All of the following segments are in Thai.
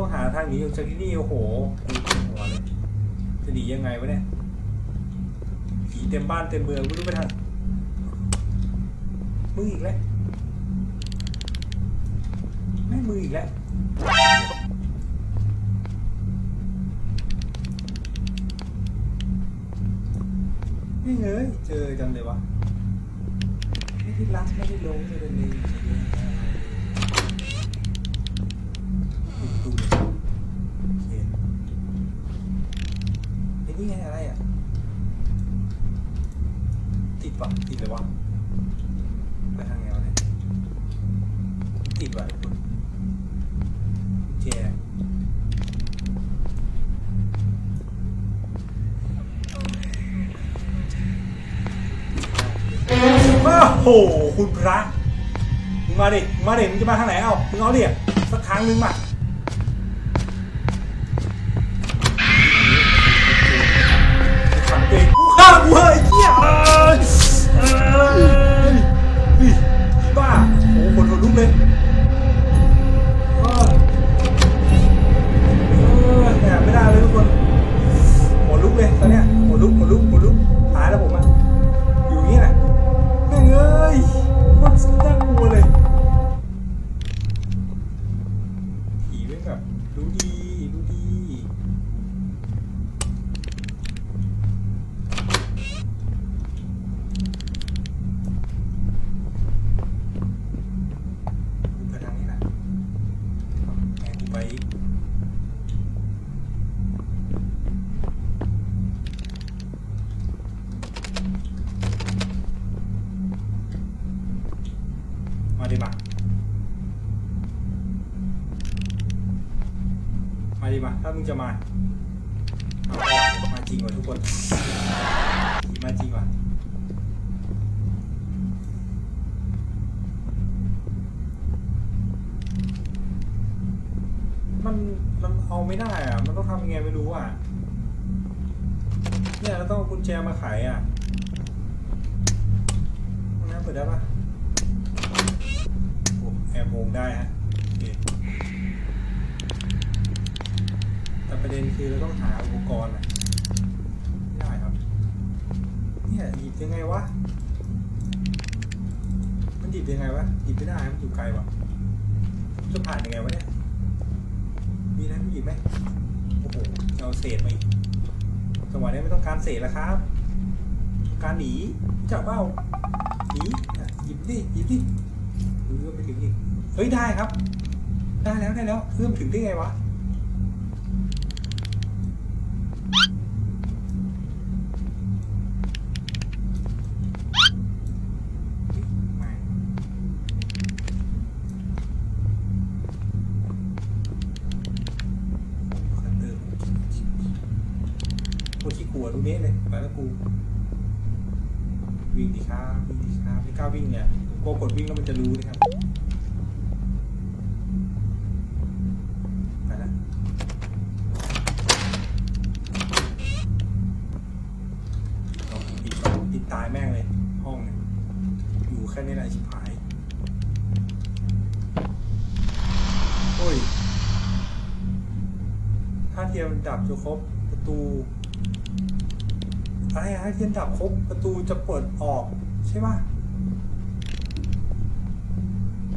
ต้องหาทางหนีออกจากที่นี่โอ้โหดูหัวเลยจะหนียังไงวะเนี่ยผีเต็มบ้านเต็มเมืองไม่รู้ไปทางมืออีกแล้วแม่มืออีกแล้วนี่เงยเจอจังเลยวะไม่ได้รักไม่ได้ลงไม่ได้เลย ปะติดเลยวะไปทางไงวะเนี่ยติดวะทุกคนกุญแจว้าโห คุณพระ มึงมาดิ มึงมาดิ มึงจะมาทางไหนเอ้า มึงเอาดิสักครั้งนึงมา มึงจะมาเอามาจริงว่ะทุกคน มาจริงว่ะมันมันเอาไม่ได้อะ มันต้องทำยังไงไม่รู้อะ เนี่ยเราต้องเอากุญแจมาไขอะน้ำเปิดได้ปะโอ้แอบโมงได้ฮะโอเคแต่ ประเด็นคือเราต้องหาอุปกรณ์อะไม่ได้ครับ เนี่ยหยิบยังไงวะ มันหยิบยังไงวะหยิบไม่ได้มันอยู่ไกลวะจะผ่านยังไงวะเนี่ย มีอะไรผู้หญิงไหมโอ้โหเอาเศษมาอีกจังหวะนี้ไม่ต้องการเศษแล้วครับ การหนีเจ้าเบ้าหนีหยิบดิหยิบดิเอื้อมไปถึงอีกเฮ้ยได้ครับ ได้แล้วได้แล้วเอื้อมถึงได้ไงวะ กูขี้กลัวทุกนี้เลยไปแล้วกู วิ่งดีครับวิ่งดีครับไม่กล้าวิ่งเนี่ยกลัวกดวิ่งแล้วมันจะรู้นะครับไปแล้วลองปิดก่อนปิดตายแม่งเลย ห้องเนี่ยอยู่แค่นี้แหละชิบหายโอ้ยถ้าเทียมดับจะครบประตู อะไรอะเทียนดับครบประตูจะเปิดออก ใช่ไหม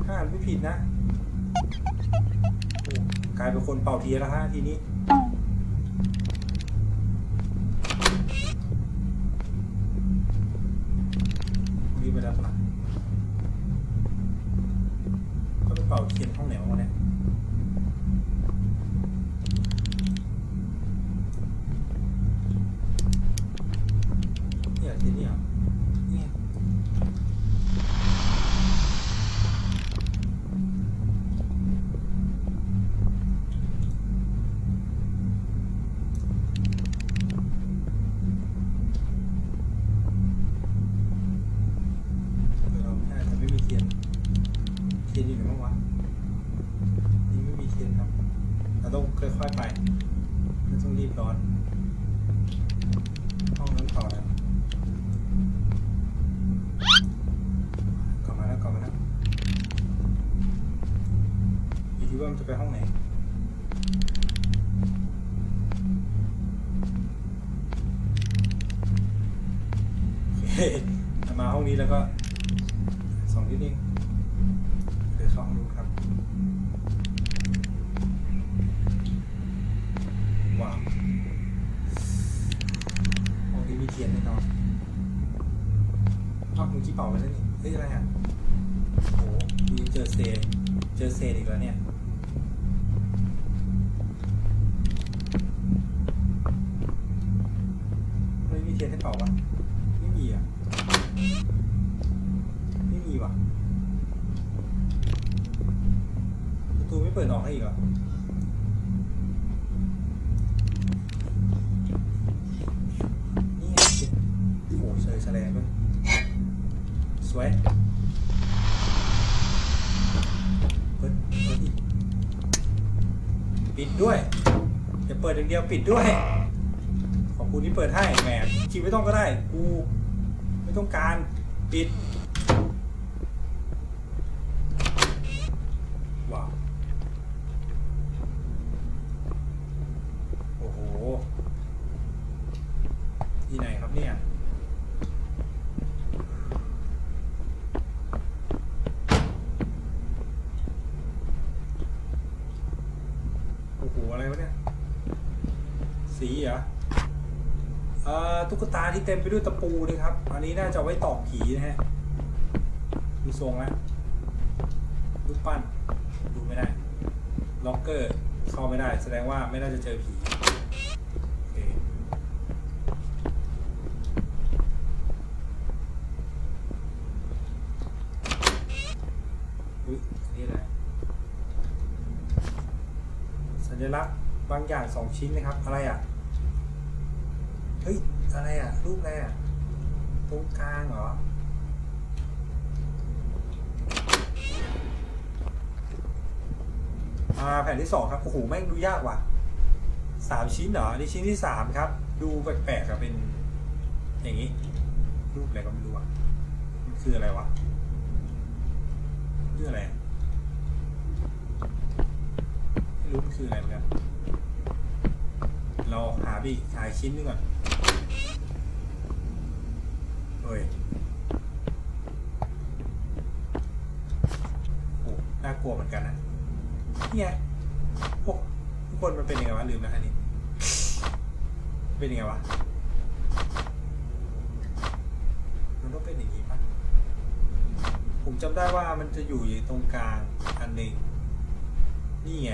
ถ้าอ่านไม่ผิดนะ กลายเป็นคนเป่าเทียนแล้วฮะทีนี้ ไปต้องรีบร้อน ห้องนั้นต่ล้วกลับมาแล้วกลับมาแล้วอยู่ทีว่ามันจะไปห้องไหนมาห้องนี้แล้วก็สองนิดนึงเดี๋ยวเข้องดูครับ อ้าวมึงขี้เป่าไปแล้วนี่เฮ้ยอะไรอะโอ้โหดูเจอเซเจอเซอีกแล้วเนี่ยไม่มีเทียนให้เป่าวะไม่มีอะไม่มีว่ะประตูไม่เปิดออกให้อีกเหรอนี่ไงโอ้โหเชยแฉลงด้วย สวยเปิดเปิดอีกปิดด้วยจะเปิดอย่างเดียวปิดด้วย ขอบคุณที่เปิดให้แหมคิดไม่ต้องก็ได้กูไม่ต้องการปิด ว้าว โอ้โห ที่ไหนครับเนี่ย โอ้โห อะไรวะเนี่ย สีเหรอ เอ่อตุ๊กตา ที่เต็มไปด้วยตะปูนะครับ อันนี้น่าจะไว้ตอกผีนะฮะ ดูทรงแล้วรูปปั้น ดูไม่ได้ ล็อกเกอร์ เข้าไม่ได้ แสดงว่าไม่น่าจะเจอผีเออนี่อะไรสัญลักษณ์บางอย่างสองชิ้นนะครับ อะไรอะ เฮ้ย อะไรอะ รูปอะไรอะตรงกลางเหรออ่าแผ่นที่สองครับ โอ้โห แม่งดูยากว่ะสามชิ้นเหรอนี่ชิ้นที่สามครับ ดูแปลกๆอะเป็น อย่างนี้ รูปอะไรก็ไม่รู้อะ มันคืออะไรวะคืออะไรไม่รู้มันคืออะไรเหมือนกันเราหาไปอีกหาชิ้นหนึงก่อน ฮ้ยโอ้น่ากลัวเหมือนกันนะเนี่ยพวกทุกคนมันเป็นยังไงวะลืมแล้วอันนี้ เป็นยังไงวะมันต้องเป็นอย่างนี้ปะผมจำได้ว่ามันจะอยู่ตรงกลางอันหนึ่งนี่ไง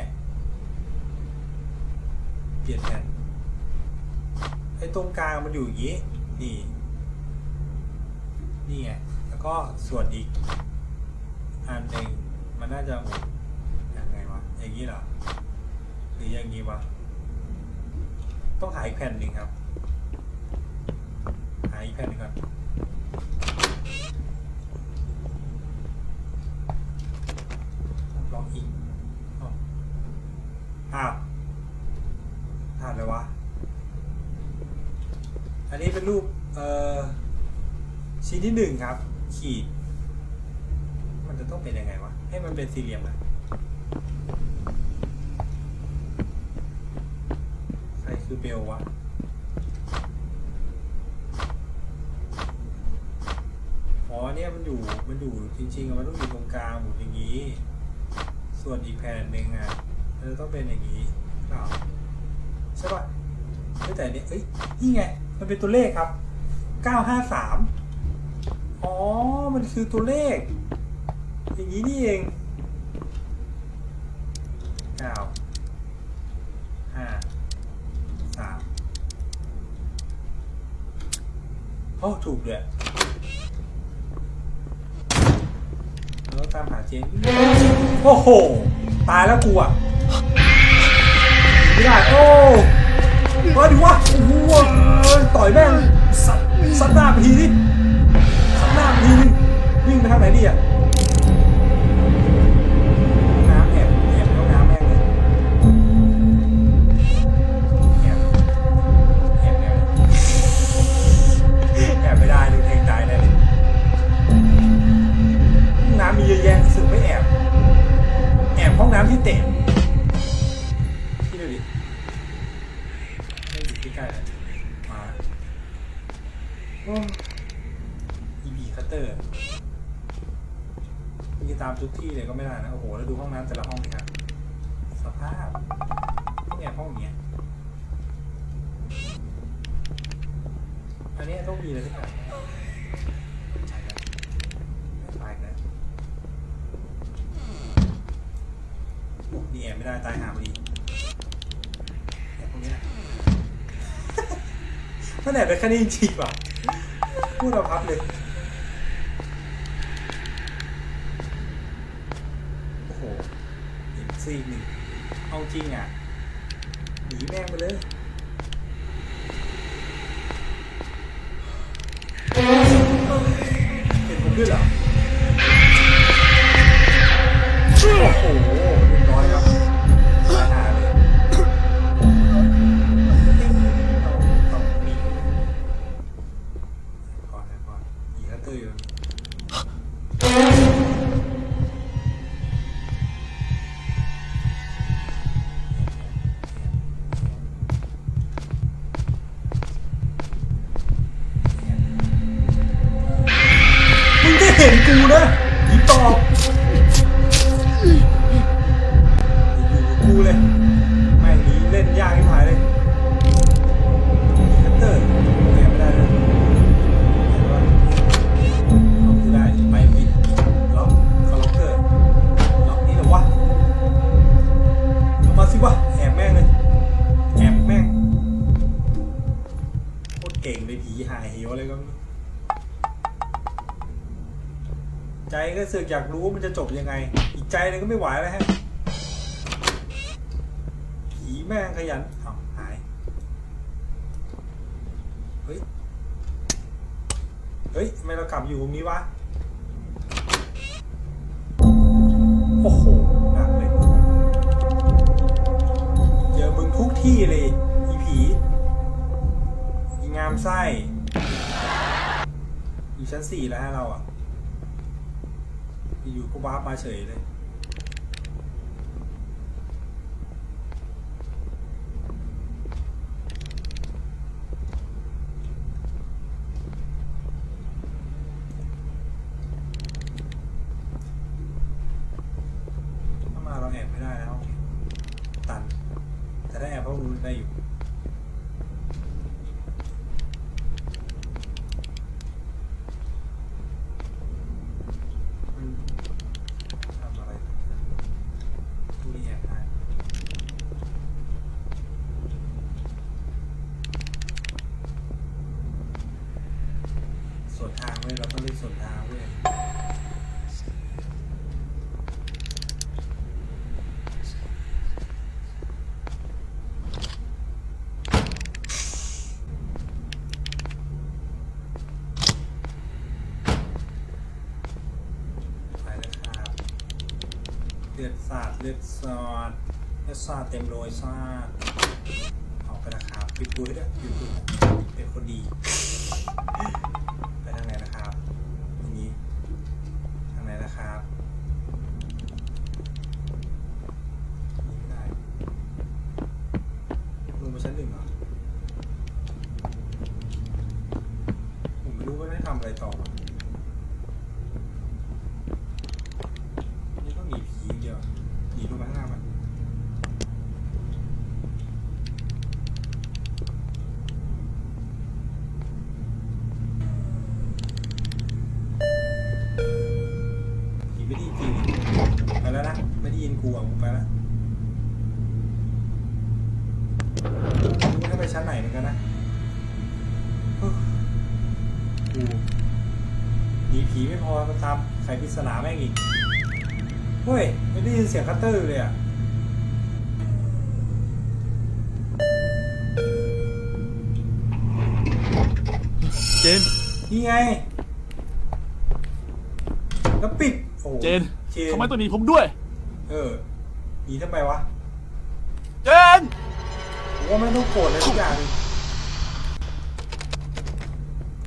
เปลี่ยนแผนไอ้ตรงกลางมันอยู่อย่างนี้ นี่ นี่ไง แล้วก็ส่วนอีกอันหนึ่งมันน่าจะยังไงวะ อย่างนี้เหรอ หรืออย่างนี้วะ ต้องหาอีกแผ่นหนึ่งครับ หาอีกแผ่นหนึ่งก่อนลองอีกอ้าวอ้าวผ่านเลยวะ อันนี้เป็นรูป เอ่อ ชิ้นที่หนึ่งครับ ขีด มันจะต้องเป็นยังไงวะ ให้มันเป็นสี่เหลี่ยมอะใครคือเบลวะอ๋อเนี่ยมันอยู่มันอยู่จริงๆมันต้องอยู่ตรงกลางหมุนอย่างนี้ ส่วนอีกแผ่นหนึ่งอะมันจะต้องเป็นอย่างนี้เปล่าใช่ป่ะเฮ้ยแต่เนี่ยเอ้ยนี่ไง มันเป็นตัวเลขครับ 953 อ๋อ มันคือตัวเลข อย่างนี้นี่เอง เก้า ห้า สามโอ้ถูกเลยเราตามหาเจนโอ้โห ตายแล้วกูอะไม่ได้โอ้มาดิวะโอ้โหต่อยแม่งสัดสัดหน้าไปทีดิสัด อีบีคัตเตอร์มีตามทุกที่เลยก็ไม่ได้นะ โอ้โห แล้วดูห้องน้ำแต่ละห้องดิครับ สภาพเนี่ยห้องเนี้ยอันนี้ต้องมีเลไสักอย่างใช่แล้วไม่ไปแมีแอบไม่ได้ตายหาพอดีแอบพวกนี้นะมันแอบไปแค่นี้จริงป่ะ พูดเราพับเลย โอ้โหอีกซีกหนึ่งเอาจริงอะหนีแม่งไปเลยเห็นผมด้วยเหรอโอ้โห ก็เสือกอยากรู้ว่ามันจะจบยังไง อีกใจนึงก็ไม่ไหวแล้วฮะผีแม่งขยันอ้าวหาย เฮ้ย เฮ้ยทำไมเรากลับอยู่ตรงนี้วะ โอ้โหหนักเลยเจอมึงทุกที่เลย อีผีอีงามไส้อยู่ชั้นสี่แล้วฮะเราอะ อยู่ก็วาร์ปมาเฉยเลย ถ้ามาเราแอบไม่ได้แล้ว ตัน แต่ถ้าแอบเพวกนู้ได้อยู่ อืมทำอะไรดูนี่แอบได้ส่วนทางเว้ยเราต้องเล่นส่วนทางเว้ยไปแล้วครับ เลือด สาดเลือดสาดเลือดสาดเต็มโรยสาดออกไปนะครับปิดปุ้ยด้วยปิดปุ้ยเป็นคนดีไปทางไหนนะครับอย่างนี้ทางไหนนะครับลงไปชั้นหนึ่งเหรอผมไม่รู้ว่าได้ทำอะไรต่อ กูหนีผีไม่พอมาตามไขปริศนาแม่งอีก เฮ้ย ไม่ได้ยินเสียงคัตเตอร์เลยอะเจน นี่ไง แล้วปิดโอ้โหเจนเจนทำไมต้องหนีผมด้วย เออหนีทำไมวะ เจน ผมว่าไม่ต้องโกรธอะไรสักอย่างหนึ่ง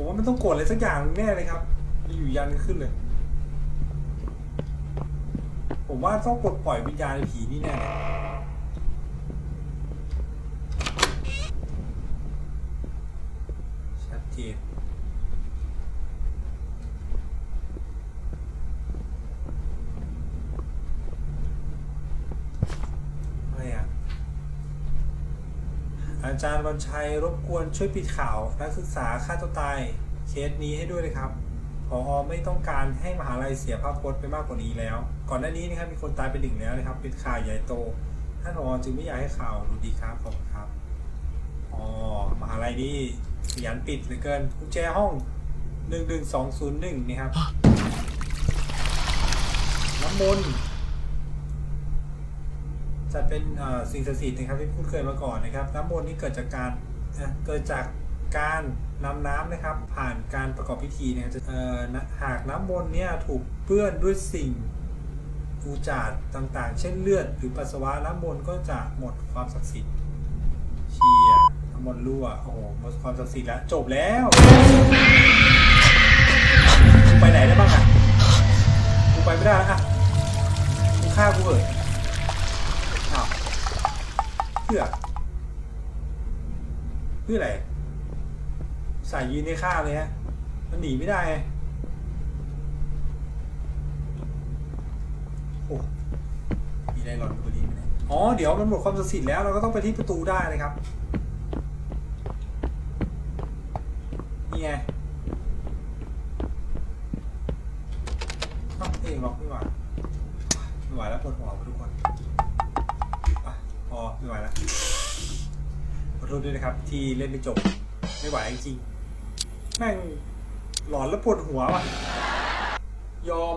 ผมว่ามันต้องโกรธอะไรสักอย่างแน่เลยครับอยู่ยันขึ้นเลย ผมว่าต้องกดปล่อยวิญญาณผีนี่แน่เลยชัดเจน อาจารย์วันชัยรบกวนช่วยปิดข่าวนักศึกษาฆ่าตัวตายเคสนี้ให้ด้วยนะครับพอไม่ต้องการให้มหาลัยเสียภาพพจน์ไปมากกว่านี้แล้ว ก่อนหน้านี้นะครับมีคนตายไปหนึ่งแล้วนะครับ เป็นข่าวใหญ่โต ท่านผอจึงไม่อยากให้ข่าวดูดีครับขอบคุณครับอ๋อมหาลัยนี่ขยันปิดเหลือเกินกุญแจห้องหนึ่งหนึ่งสองศูนย์หนึ่งนี่ครับน้ำมนต์ จะเป็นสิ่งศักดิ์สิทธิ์นะครับที่พูดเคยมาก่อนนะครับ น้ำมนต์นี่เกิดจากการเกิดจากการนำน้ำนะครับ ผ่านการประกอบพิธีเนี่ยจะเอ่อนะหากน้ำมนต์เนี่ยถูกเปื้อนด้วยสิ่งอุจาระต่างๆ เช่นเลือด หรือปัสสาวะน้ำมนต์ก็จะหมดความศักดิ์สิทธิ์เชียน้ำมนต์รั่วโอ้โหหมดความศักดิ์สิทธิ์แล้วจบแล้วกูไปไหนได้บ้างอะกูไปไม่ได้แล้วอะกูฆ่ากูเหอะ พื่อ เพื่ออะไร ใส่ยืนในฆ่าเลยฮะ มันหนีไม่ได้ไงโอ้มีอะไรหลอนบุรีไหมอ๋อ เดี๋ยวมันหมดความศักดิ์สิทธิ์แล้ว เราก็ต้องไปที่ประตูได้เลยครับ นี่ไงเอ้าเองล็อกไม่ไหวไม่ไหวแล้วปวดหัวทุกคน อไม่ไหวแล้วขอโทษด้วยนะครับ ที่เล่นไม่จบ ไม่ไหวจริงแม่งหลอนแล้วปวดหัวว่ะ ยอม